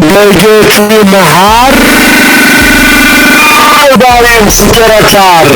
bölge bahar Barem siker atar.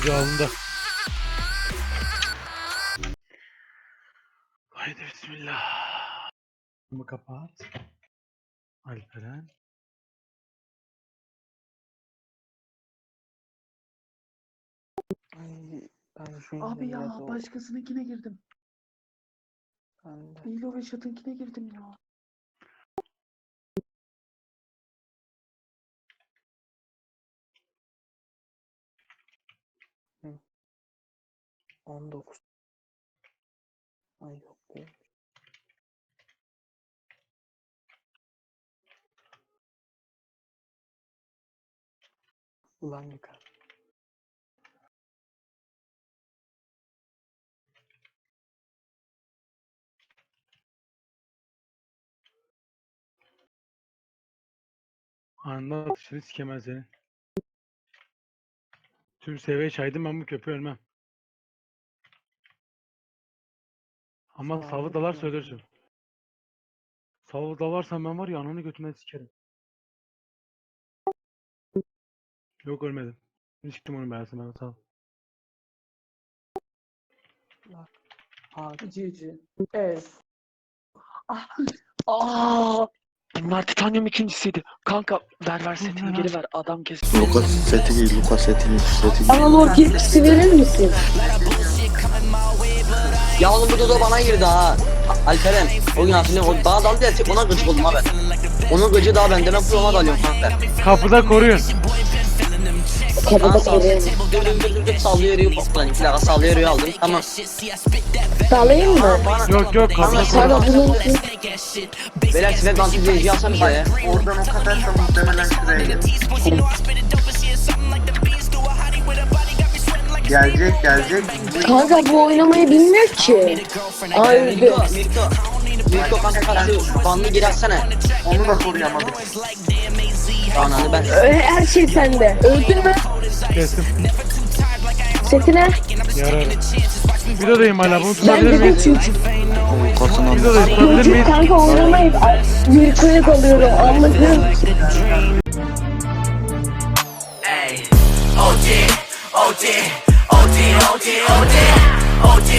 Video alındı. Haydi bismillah. Bunu kapat. Alperen. Ay, ben şu Abi ya başkasınınkine girdim. Ben de. Hilo ve Shot'ınkine girdim ya. Hı. 19. Ay yok değil. Ulan yıkar. Anında atışını sikemez seni. Tüm seviye çaydım ben bu köpeği ölmem. Ama savı dalar söylersin. Savı dalarsan ben var ya ananı götünden sikerim. Yok ölmedim. Siktim onu ben sana sağ ol. Aa, Cici. Evet. Ah. Aa. Bunlar titanyum ikincisiydi. Kanka ver ver setini geri ver. Adam kesin. Lucas seti giy, Lucas seti giy, seti giy. Bana lord yetkisi verir misin? Ya oğlum bu Dodo bana girdi ha. Alperen o gün hatırlıyorum o bana daldı ya ona gıcık oldum ha ben. Onun gıcı daha bende ben ona dalıyorum kanka. Kapıda koruyun. Kapıda dur sallıyor yürüyor sallıyor aldım tamam. Sağlayayım mı? Yok yok kapıda bunun beyler size bantı izleyici alsam ya. Oradan o kadar da muhtemelen şuraya. Gelecek gelecek. Kanka bu oynamayı bilmiyor ki. Ay Mirko Mirko. Mirko kanka karşı bandı geri atsana. Onu da koruyamadık. Ananı ben. Her şey sende. Öldün mü? Kestim. Setine. Yarar. Videodayım hala bunu Ben tutabilir dedim miyiz? çünkü. Lucas'ın anı. Videodayım tutabilir miyiz? kanka oynamayı bir kırık alıyorum. Anladın? OG, OG, OG, OG, OG.